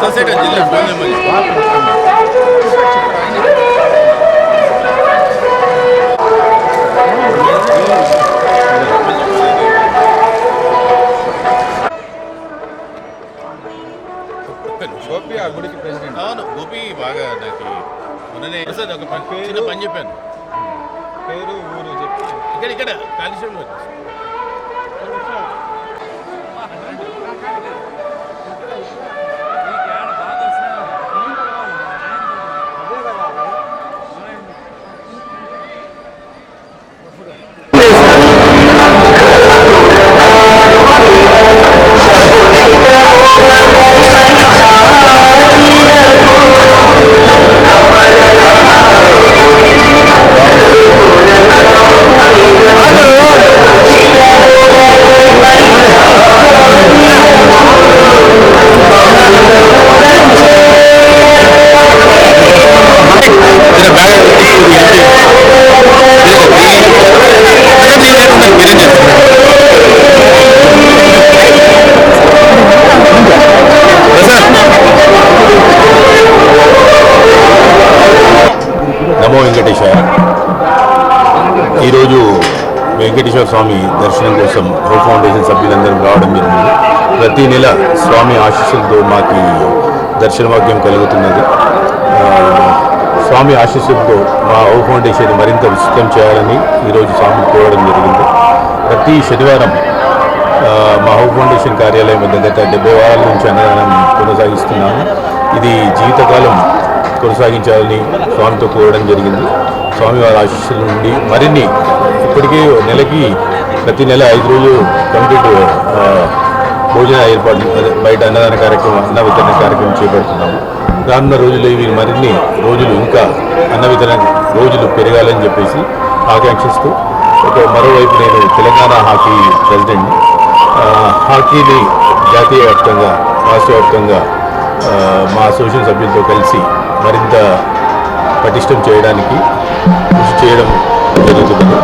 Sasa katika jile fulani ఆ గుడికి president. అవును గోపి బాగా నాకు మొన్ననే ప్రసాద్ ఒక పని చిన్న పని చెప్పాను. పేరు ఊరు చెప్పి ఇక్కడ ఇక్కడ కాళేశ్వరంలో నమో వెంకటేశ ఈరోజు వెంకటేశ్వర స్వామి దర్శనం కోసం హో ఫౌండేషన్ సభ్యులందరూ రావడం జరిగింది. ప్రతి నెల స్వామి ఆశీస్సులతో మాకు దర్శనభాగ్యం కలుగుతున్నది. స్వామి ఆశీస్సులతో మా హో ఫౌండేషన్ మరింత విస్తృతం చేయాలని ఈరోజు స్వామి కోరడం జరిగింది. ప్రతి శనివారం మా హో ఫౌండేషన్ కార్యాలయం వద్ద గత డెబ్బై వారాల నుంచి అన్నదానం కొనసాగిస్తున్నాము. ఇది జీవితకాలం కొనసాగించాలని స్వామితో కోరడం జరిగింది. స్వామివారి ఆశీస్సుల నుండి మరిన్ని ఇప్పటికే నెలకి ప్రతి నెల ఐదు రోజులు కంప్లీట్ భోజన ఏర్పాట్లు బయట అన్నదాన కార్యక్రమం అన్న వితరణ కార్యక్రమం చేపడుతున్నాము. రానున్న రోజుల్లో ఇవి మరిన్ని రోజులు ఇంకా అన్న వితరణ రోజులు పెరగాలని చెప్పేసి ఆకాంక్షిస్తూ ఒక మరోవైపు నేను తెలంగాణ హాకీ ప్రెసిడెంట్ హాకీని జాతీయ వ్యాప్తంగా రాష్ట్ర వ్యాప్తంగా మా అసోసియేషన్ సభ్యులతో కలిసి మరింత పటిష్టం చేయడానికి కృషి చేయడం జరుగుతుంది.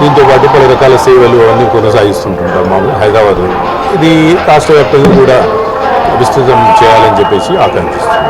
దీంతో పాటు పలు రకాల సేవలు అన్నీ కొనసాగిస్తుంటుంటాం మామూలు హైదరాబాద్లో ఇది రాష్ట్ర వ్యాప్తంగా కూడా విస్తృతం చేయాలని చెప్పేసి ఆకాంక్షిస్తున్నాం.